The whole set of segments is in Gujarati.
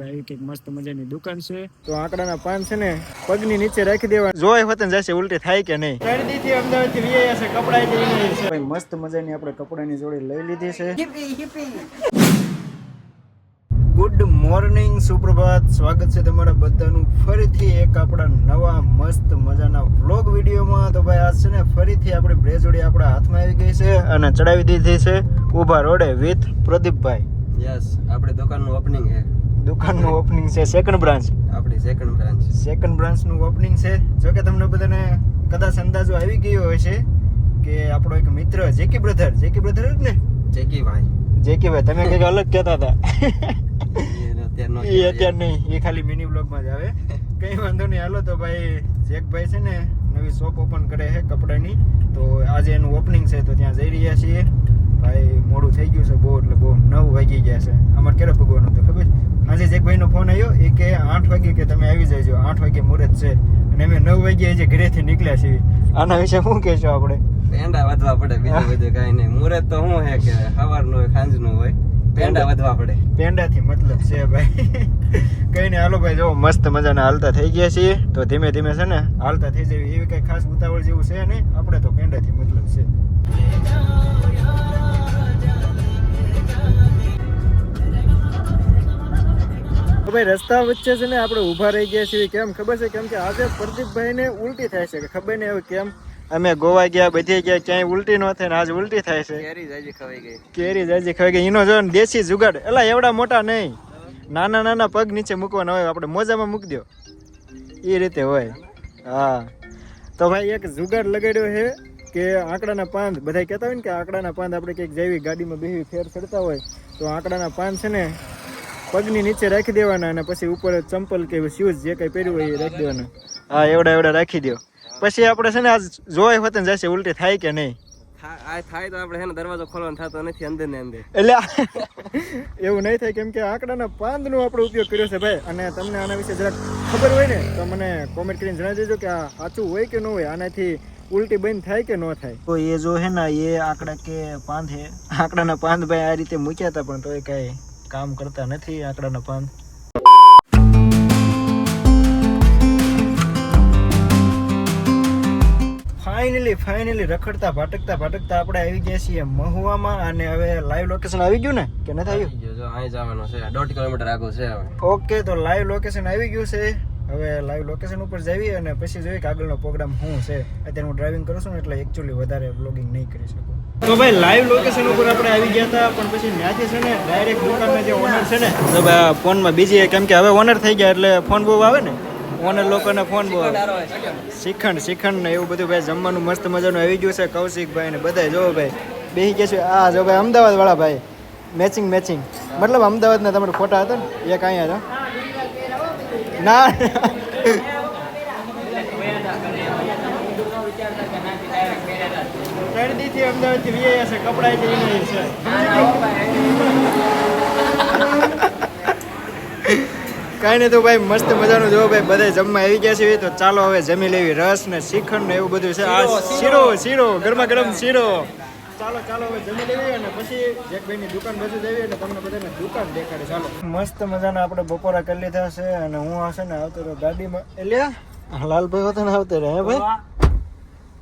ભાઈ કંઈક મસ્ત મજાની દુકાન છે. તો આંકડાના પાન છે ને પગની નીચે રાખી દેવા જોય હોતન જશે ઉલટી થાય કે નહીં. શરદી થી અમદાવાદથી વીઆઈ છે કપડા છે. ભાઈ મસ્ત મજાની આપણે કપડાની જોડી લઈ લીધી છે. ગુડ મોર્નિંગ સુપ્રભાત. સ્વાગત છે તમારા બધાનું ફરીથી એક આપણા નવા મસ્ત મજાના વ્લોગ વિડીયોમાં. તો ભાઈ આજ છે ને ફરીથી આપણે બ્રેજોડી આપણા હાથમાં આવી ગઈ છે અને ચડાવી દીધી છે. ઊભા રોડે વિથ પ્રદીપભાઈ. યસ આપણે દુકાનનું ઓપનિંગ છે. દુકાનનું ઓપનિંગ છે સેકન્ડ બ્રાન્ચ આપણી સેકન્ડ બ્રાન્ચ સેકન્ડ બ્રાન્ચનું ઓપનિંગ છે. જો કે તમને બધાને કદાચ અંદાજો આવી ગયો છે કે આપણો એક મિત્ર જેકી બ્રધર જેકી બ્રધર જ ને? જેકી ભાઈ. જેકી ભાઈ તમે કંઈક અલગ કહેતા હતા. એ અત્યારે નહીં એ ખાલી મિની બ્લોગમાં જ આવે. કઈ વાંધો નહીં હાલો તો ભાઈ જેકભાઈ છે ને નવી શોપ ઓપન કરે છે કપડાની. તો આજે એનું ઓપનિંગ છે તો ત્યાં જઈ રહ્યા છીએ. ભાઈ મોડું થઈ ગયું છે બહુ એટલે બહુ નવ વાગી ગયા છે. અમારે ક્યારે ભગવાન તો ખબર? આવ્યો એ કે આઠ વાગે કે તમે આવી જજો આઠ વાગે મુહૂર્ત છે. અને અમે નવ વાગે આજે ઘરેથી નીકળ્યા છીએ. આના વિશે શું કહેશો આપણે? પેંડા વધવા પડે બીજું બધું કાંઈ નહીં. મુહૂર્ત તો શું હે કે સવારનું હોય સાંજનું હોય? પેંડા વધવા પડે. પેંડાથી મતલબ છે ભાઈ. કઈ નહીં હાલો ભાઈ જો મસ્ત મજાના હાલતા થઈ ગયા છીએ. તો ધીમે ધીમે છે ને હાલતા થઈ જાય એવી કઈ ખાસ ઉતાવળ જેવું છે નહીં? આપણે તો પેંડાથી મતલબ છે. ભાઈ રસ્તા વચ્ચે છે ને આપણે ઊભા રહી ગયા છીએ. કેમ ખબર છે? કેમ કે આજે પ્રદીપભાઈને ઉલટી થાય છે. કે ખબર નહીં હવે કેમ. અમે ગોવા ગયા બધે ગયા ક્યાંય ઉલટી ન થાય ને આજે ઉલટી થાય છે. કેરી જાજી ખવાઈ ગઈ. કેરી જાજી ખાઈ ગઈ. એનો જો દેશી જુગાડ. એલા એવડા મોટા નહીં. નાના નાના પગ નીચે મૂકવાના હોય. આપણે મોજામાં મૂકી દો એ રીતે હોય. હા. તો ભાઈ એક જુગાડ લગાડ્યો છે કે આંકડાના પાંદ. બધા કહેતા હોય ને કે આંકડાના પાંદ આપણે કંઈક જેવી ગાડીમાં બેહી ફેર ચડતા હોય તો આંકડાના પાંદ છે ને પગની નીચે રાખી દેવાના અને પછી ઉપર ચંપલ કે શૂઝ જે કઈ પહેર્યું હોય એ રાખી દેવાના. હા એવડા એવડા રાખી દો પછી આપણે છે ને આજ જોઈ હોત ને જશે ઉલટી થાય કે નહીં. આ થાય તો આપણે છે દરવાજો ખોલવાનો થતો નથી અંદર ને અંદર. એટલે એવું નહીં થાય કેમ કે આંકડાના પાંદનો આપણે ઉપયોગ કર્યો છે ભાઈ. અને તમને આના વિશે જરાક ખબર હોય ને તો મને કોમેન્ટ કરીને જણાવી દેજો કે આ સાચું હોય કે ન હોય આનાથી ઉલટી બંધ થાય કે ન થાય. તો એ જો હે ને એ આંકડા કે પાંદ હે. આંકડાના પાંદ ભાઈ આ રીતે મૂક્યા હતા પણ તોય કાંઈ કામ કરતા નથી આંકડાના પાન. ફાઇનલી ફાઇનલી રખડતા ભટકતા ભટકતા આપણે આવી ગયા છીએ મહુવામાં અને હવે લાઈવ લોકેશન આવી ગયું ને? કે નથી આવ્યું? જો અહીં જવાનું છે. દોઢ કિલોમીટર આગળ છે હવે. ઓકે તો લાઈવ લોકેશન આવી ગયું છે. હવે લાઈવ લોકેશન ઉપર જઈએ અને પછી જોઈએ કે આગળનો પ્રોગ્રામ શું છે. અત્યારે હું ડ્રાઇવિંગ કરું છું ને એટલે એકચ્યુઅલી વધારે બ્લોગિંગ નહીં કરી શકું. તો ભાઈ લાઈવ લોકેશન ઉપર આપણે આવી ગયા હતા, પણ પછી ત્યાંથી છે ને ડાયરેક્ટ દુકાનના જે ઓનર છે ને, તો ભાઈ ફોનમાં બીજી કેમ કે હવે ઓનર થઈ ગયા એટલે ફોન બહુ આવે ને. ઓનર લોકોને ફોન બહુ આવે. શિખંડ શિખંડ ને એવું બધું ભાઈ જમવાનું મસ્ત મજાનું આવી ગયું છે, કૌશિકભાઈ ને બધા જો ભાઈ બેસી ગયા છે. આ જો ભાઈ અમદાવાદ વાળા ભાઈ. મેચિંગ મેચિંગ મતલબ અમદાવાદના તમારા ફોટા હતા ને? એક અહીંયા હતા ના. ત્રણ અમદાવાદથી અમદાવાદ છે વીઆઈ હશે કપડા છે. કાંઈ નહીં તો ભાઈ મસ્ત મજાનું જો ભાઈ બધા જમવા આવી ગયા છે તો ચાલો હવે જમી લેવી. રસ ને શ્રીખંડ ને એવું બધું છે. આ શીરો શીરો ગરમા ગરમ શીરો. ચાલો ચાલો હવે જમી લેવી અને પછી જેકભાઈની દુકાન બાજુ જઈએ એટલે તમને બધાને દુકાન દેખાડે. ચાલો. મસ્ત મજાના આપણે બપોરા કરી લીધા છે અને હું હશે ને આવતો રહ્યો ગાડીમાં. એટલે લાલભાઈ હતો ને આવતો રે હે ભાઈ?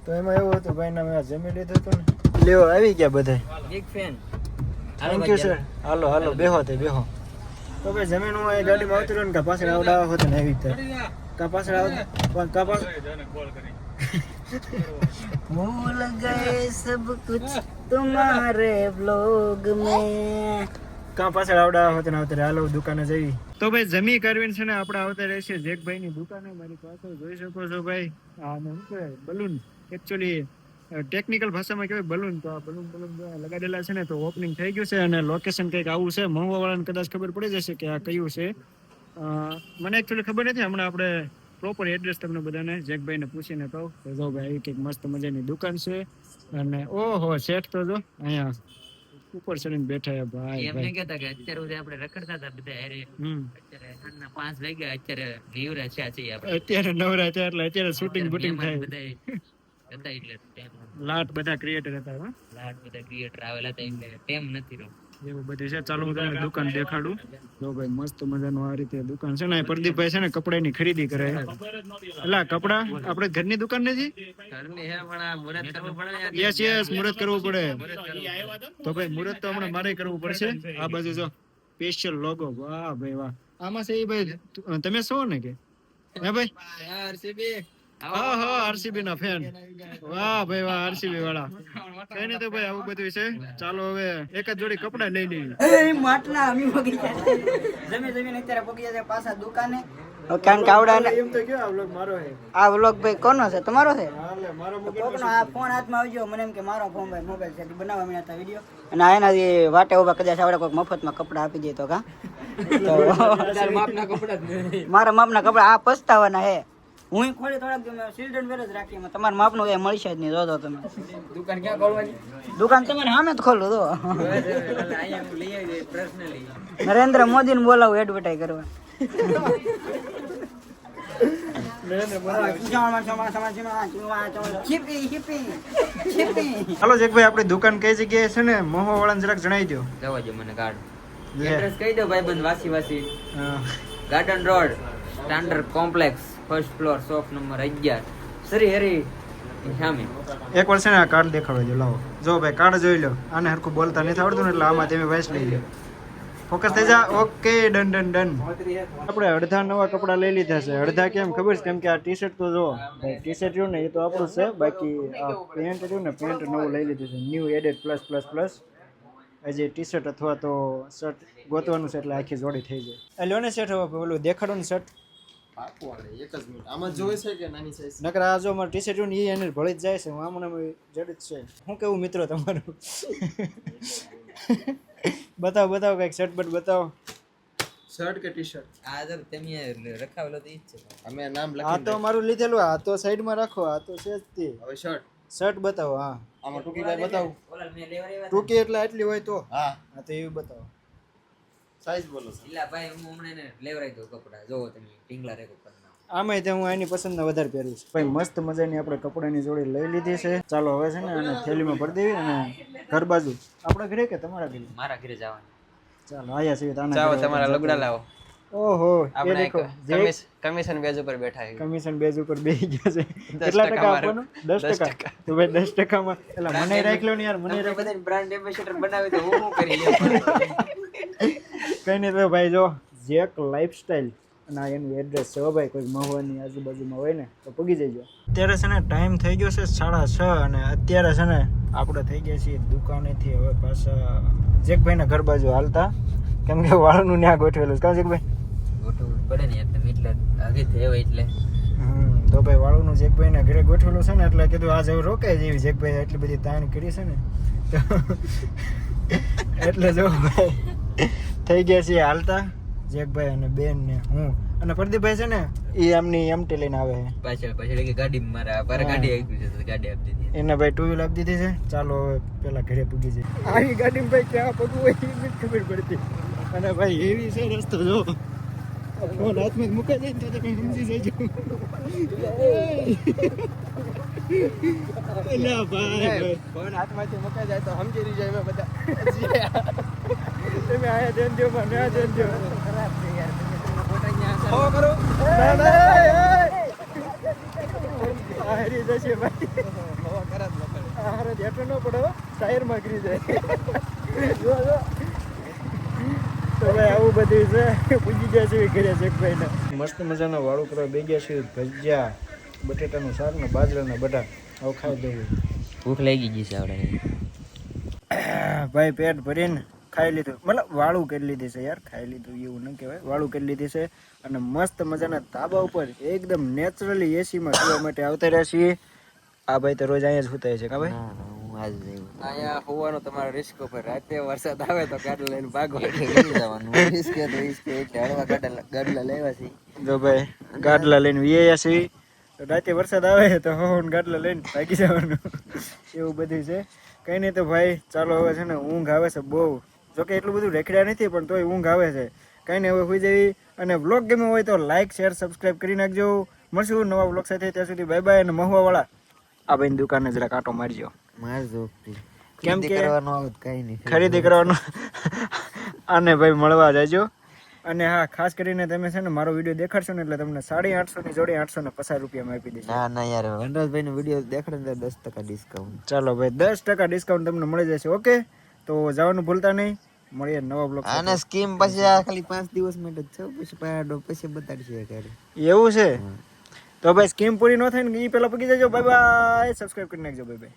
તો એમાં એવું હતું ભાઈ મેં જમી લીધું હતું ને. લેવો આવી ગયા બધા big fan thank you sir હાલો હાલો બેહો તે બેહો. તો ભાઈ જમીન હું એ ગાડીમાં ઉતર્યો ને કપાસ આવડા હોત ને આવી રીતે. કપાસ આવ કપાસ ભૂલ ગયે સબ કુછ તુમારે વ્લોગ મેં. કાં પાછળ આવડા આવતા આવતા હાલો દુકાને જઈ તો ભાઈ જમી કરવી છે ને આપણે આવતા રહેશે જેકભાઈ ની દુકાને મારી પાસે જોઈ શકો છો ભાઈ. આ બલૂન. એકચ્યુઅલી ટેકનિકલ ભાષામાં કહેવાય બલૂન તો આ બલૂન બલૂન લગાડેલા છે ને તો ઓપનિંગ થઈ ગયું છે અને લોકેશન કંઈક આવું છે. મહુવાવાળાને કદાચ ખબર પડી જશે કે આ કયું છે. મને એકચ્યુઅલી ખબર નથી. હમણાં આપણે પ્રોપર એડ્રેસ તમને બધાને જેકભાઈને પૂછીને કહું. તો જો ભાઈ આવી કંઈક મસ્ત મજાની દુકાન છે. અને ઓહો શેઠ તો જો અહીંયા ઉપર ચડીને બેઠા છે ભાઈ એમ નહીં કહેતા કે અત્યારે ઉદે આપણે રખડતા હતા બધા. હારે. અત્યારે સાંજના પાંચ વાગ્યા અત્યારે નીવરા છે અત્યારે નવરા છે એટલે અત્યારે શૂટિંગ બુટિંગ થાય. હતા એટલે લાટ બધા ક્રિએટર હતા હા લાટ બધા ક્રિએટર આવેલા હતા એટલે ટેમ નથી રહ્યો. એવું બધું છે? ચાલો હું તમને દુકાન દેખાડું. જો ભાઈ મસ્ત મજાનું આ રીતે દુકાન છે ને પ્રદીપભાઈ છે ને કપડાની ખરીદી કરે એટલે કપડા? આપણે ઘરની દુકાન નથી ઘરની હે પણ આ મુહૂર્ત કરવું પડે યસ યસ મુહૂર્ત કરવું પડે. તો ભાઈ મુહૂર્ત તો હમણાં મારે કરવું પડશે. આ બાજુ જો સ્પેશિયલ લોગો વાહ ભાઈ વાહ. આમાં છે ભાઈ તમે છો ને કે? હે ભાઈ? હા હા આરસીબી ના ફેન વાહ ભાઈ વાહ આરસીબી વાળા. કઈ તો ભાઈ આવું બધું છે ચાલો હવે એક જ જોડી કપડા લઈ લઈએ. એ માટલા અમી પગી જાય જમી જમીને અત્યારે પગી જાય પાછા દુકાને. કારણ કે આવડા એમ તો કયો આ vlog મારો છે? આ વ્લોગ ભાઈ કોનો છે? તમારો છે? મારો કોકનો આ ફોન હાથમાં આવી ગયો મને એમ કે મારો ફોન ભાઈ મોબાઈલ છે. બનાવવા મળ્યા હતા વીડિયો અને આ એના વાટે ઊભા કદાચ આવડે કોઈક મફતમાં કપડા આપી દે તો કા. તો મારા માપના કપડા આ પસ્તાવાના હે હું ખોલી થોડાક દી ચિલ્ડ્રન વેર જ રાખીએ તમારા માપનું કઈ મળશે જ નહીં જોજો તમે. દુકાન ક્યાં ખોલવાની? દુકાન તમારે સામે જ ખોલો તો નરેન્દ્ર મોદી ને બોલાવું એડવર્ટાઈઝ કરવા. ચાલો જેકભાઈ આપણી દુકાન કઈ જગ્યાએ છે ને? મોહો વાળાને જરાક જણાવી દો જવા દો મને કાર્ડ. એડ્રેસ કહી દો ભાઈબંધ વાસી વાસી. હા. Garden road standard complex first floor shop number અગિયાર. શ્રી હરી સામે. એક વર્ષે આ કાર્ડ દેખાડો જો, લાવો. જો ભાઈ કાર્ડ જોઈ લો. આને હરખું બોલતા નથી આવડતું ને એટલે આમાં તમે વાંચ લઈ લો. ફોકસ થઈ જા. ઓકે ડન ડન ડન આપણે અડધા નવા કપડાં લઈ લીધા છે. અડધા કેમ? ખબર છે? કેમ કે આ ટી શર્ટ તો જો ટી શર્ટ રહ્યું ને, એ તો આપણું છે. બાકી આ પેન્ટ રહ્યું ને પેન્ટ નવું લઈ લીધું છે. New added plus plus plus હજી ટી શર્ટ અથવા તો શર્ટ ગોતવાનું છે એટલે આખી જોડી થઈ જાય. લ્યો ને શર્ટ હવે ઓલું દેખાડો ને શર્ટ. નકર આ જો મારું ટી શર્ટ ને એને ભળી જ જાય છે. હું આમને જડ છે. શું કેવું મિત્રો તમારું? બતાવો બતાવો કંઈક શર્ટ બટ બતાવો. શર્ટ કે ટી શર્ટ આ તમે રખાવેલો તો ઈ જ છે. અમે નામ આ તો મારું લીધેલું આ તો સાઈડમાં રાખો. આ તો છે જ તે. હવે શર્ટ શર્ટ બતાવો હા. આમાં ટૂંકી બતાવું. ઓલા મેં લેવા આવ્યા ટૂંકી એટલે આટલી હોય તો? હા. હા તો એવી બતાવો. સાઈઝ બોલો એટલે ભાઈ હું હમણાં એને લેવરાઈ દઉં કપડા. જોવો તમે ટીંગલા રેકો કરી આમાં આમાંય તે હું એની પસંદના વધારે પહેરું છું. ભાઈ મસ્ત મજાની આપણે કપડાની જોડી લઈ લીધી છે. ચાલો હવે છે ને અને થેલીમાં ભરી દેવી અને ઘર બાજુ. આપણા ઘરે કે તમારા ઘરે? મારા ઘરે જવાનું. ચાલો આયા છીએ તાના ચાલો તમારા લગડા લાવો. ઓહો એ દેખો કમિશન બેઝ ઉપર બેઠા છે કમિશન બેઝ ઉપર બેહી ગયા છે. કેટલા ટકા આપવાનું? દસ ટકા? તો ભાઈ દસ ટકામાં એટલે મને રાખ લો ને યાર મને રાખ બધાને બ્રાન્ડ એમ્બેસેડર બનાવી તો હું શું કરી કઈ નહીં તો ભાઈ જો જેક લાઈફસ્ટાઈલ અને આ એનું એડ્રેસ છે ભાઈ કોઈ મહુવાની આજુબાજુમાં હોય ને તો પગી જજો. અત્યારે છે ને ટાઈમ થઈ ગયો છે સાડા છ અને અત્યારે છે ને આપણે થઈ ગયા છીએ દુકાનેથી હવે પાછા જેકભાઈના ઘર બાજુ હાલતા. કેમ કે વાળનું ત્યાં ગોઠવેલું છે. કાં જેકભાઈ? ગોઠવવું પડે ને યાર તમે એટલે આગે થયો એટલે. હમ, તો ભાઈ વાળુનું જેકભાઈના ઘરે ગોઠવેલું છે ને એટલે કીધું આ હવે રોકાય જેવી જેકભાઈ એટલી બધી તાણ કરી છે ને એટલે જો ભાઈ થઈ ગયા છીએ હાલતા. જેકભાઈ અને બેન ને હું. અને પ્રદીપભાઈ છે ને એ આમની એમટી લઈને આવે છે. પાછળ પાછળ કે ગાડી મારા પર ગાડી આવી ગઈ છે ગાડી આપી દીધી. એને ભાઈ ટુ વ્હીલ આપી દીધી છે. ચાલો હવે પેલા ઘરે પૂગી જાય આવી ગાડીમાં ભાઈ ક્યાં પગવું હોય એ નથી ખબર પડતી. અને ભાઈ એવી છે રસ્તો જો. ફોન હાથમાં મૂકે મુકાઈ જાય ને તો કઈ સમજી જજો. ભાઈ. ફોન હાથમાંથી મુકાઈ જાય તો સમજી જાય બધા. તમે આયા ધ્યાન દો મને આ ધ્યાન દો હો કરો. ના ના એ, એ. આ હારી જશે ભાઈ. હવા કરે જ હારે ન પડે હો. ટાયરમાં ગરી જાય. જો જો. તો ભાઈ આવું બધું છે. પૂજી ગયા છે ઘરે જેકભાઈને મસ્ત મજાના વાળું કરવા બે ગયા છે ભજીયા બટેટાનું શાક ને બાજરાના બટા. આવું ખાઈ દેવું ભૂખ લાગી ગઈ છે આપણે ભાઈ પેટ ભરીને ખાઈ લીધું. મતલબ વાળું કરી લીધી છે યાર ખાઈ લીધું એવું ન કહેવાય. વાળું કરી લીધી છે અને મસ્ત મજાના તાબા ઉપર એકદમ નેચરલી એસીમાં સુવા માટે આવતા રહ્યા છીએ. આ ભાઈ તો રોજ અહીંયા જ સુતાય છે કા ભાઈ? હું આજ જઈશ અહીંયા હોવાનો તમારો રિસ્ક ઉપર. રાતે વરસાદ આવે તો ગાડલા લઈને ભાગો જવાનું. રિસ્ક તો રિસ્ક એટલે હળવા ગાડા ગાડલા લેવા છે. જો ભાઈ ગાડલા લઈને વીઆયા છીએ. રાતે વરસાદ આવે તો ગાડલા લઈને ભાગી જવાનું. એવું બધું છે. કંઈ નહીં તો ભાઈ ચાલો હવે છે ને ઊંઘ આવે છે બહુ. જોકે એટલું બધું રેખડ્યા નથી પણ તોય ઊંઘ આવે છે. કંઈ નહીં હવે જવી. અને બ્લોગ ગમ્યો હોય તો લાઈક શેર સબસ્ક્રાઈબ કરી નાખજો. મળશું નવા બ્લોગ સાથે. ત્યાં સુધી બાય બાય અને મહુવાવાળા. આ ભાઈની દુકાને જરા કાંટો મારજો. મારજો કેમ કે કરવાનું આવે કઈ નહીં. ખરીદી કરવાનું. અને ભાઈ મળવા જજો. અને હા ખાસ કરીને તમે છે ને મારો વીડિયો દેખાડશો ને એટલે તમને સાડી આઠસો ની જોડી આઠસો ને પચાસ રૂપિયામાં આપી દેજો ના ના યાર વનરાજભાઈ નો વીડિયો દેખાડે ને દસ ટકા ડિસ્કાઉન્ટ ચાલો ભાઈ દસ ટકા ડિસ્કાઉન્ટ તમને મળી જશે ઓકે? તો જવાનું ભૂલતા નહીં. મળીએ નવા બ્લોગ આને સ્કીમ પછી આ ખાલી પાંચ દિવસ માટે છે પછી પાડો પછી બતાડશે ક્યારે એવું છે? તો ભાઈ સ્કીમ પૂરી ન થાય ને એ પેલા પગી જજો. બાય બાય સબસ્ક્રાઇબ કરી નાખજો બાય બાય